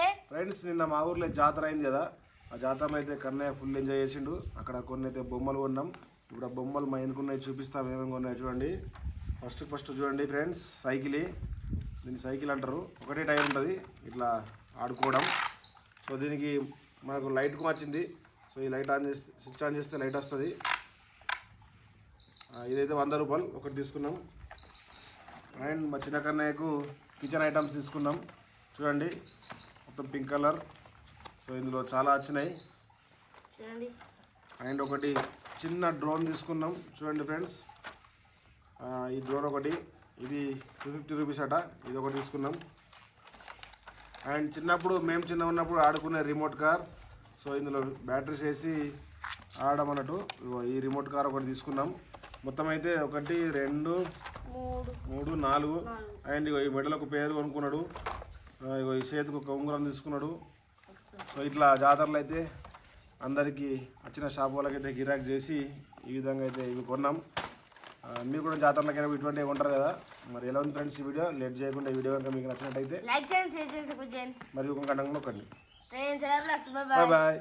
Friends నిన్న మా ఊర్లో జాతర అయింది కదా. ఆ జాతరలో అయితే కన్నయ్య ఫుల్ ఎంజాయ్ చేసిండు. అక్కడ కొన్ని అయితే బొమ్మలు కొన్నాం. ఇప్పుడు ఆ బొమ్మలు మా ఎన్నుకున్నాయి చూపిస్తాం. ఏమేమి కొన్నాయి చూడండి. ఫస్ట్ ఫస్ట్ చూడండి ఫ్రెండ్స్. సైకిల్. దీన్ని సైకిల్ అంటారు. ఒకటే టైర్ ఉంటుంది. ఇట్లా ఆడుకోవడం. సో దీనికి మనకు లైట్ వచ్చింది సో ఈ లైట్ ఆన్ చేస్తే స్విచ్ ఆన్ చేస్తే లైట్ వస్తుంది. ఇదైతే వంద రూపాయలు. ఒకటి తీసుకున్నాం. అండ్ మా చిన్న కన్నయ్యకు కిచెన్ ఐటమ్స్ తీసుకున్నాం. చూడండి. మొత్తం పింక్ కలర్. సో ఇందులో చాలా వచ్చినాయి. అండ్ ఒకటి చిన్న డ్రోన్ తీసుకున్నాం. చూడండి ఫ్రెండ్స్. ఈ డ్రోన్ ఒకటి. ఇది టూ ఫిఫ్టీ రూపీస్ అట. ఇది ఒకటి తీసుకున్నాం. అండ్ చిన్నప్పుడు మేము చిన్న ఉన్నప్పుడు ఆడుకునే రిమోట్ కార్. సో ఇందులో బ్యాటరీస్ వేసి ఆడమన్నట్టు ఇగో ఈ రిమోట్ కార్ ఒకటి తీసుకున్నాం. మొత్తం అయితే ఒకటి రెండు మూడు. నాలుగు. అండ్ ఈ మెడలకు పేరు కొనుక్కున్నాడు. ఇగో ఈ చేతికి ఒక ఉంగరం తీసుకున్నాడు. సో ఇట్లా జాతరలు అయితే అందరికీ వచ్చిన షాప్ వాళ్ళకైతే గిరాక్ చేసి ఈ విధంగా అయితే ఇవి కొన్నాం. మీరు కూడా జాతరలకైనా ఇటువంటివి కొంటారు కదా? మరి ఎలా ఉంది ఫ్రెండ్స్ ఈ వీడియో? లేట్ చేయకుండా ఈ వీడియో కనుక మీకు నచ్చినట్టయితే లైక్ చేయండి షేర్ చేయండి సపోర్ట్ చేయండి. మరి ఇంకొక నొక్కండి బాయ్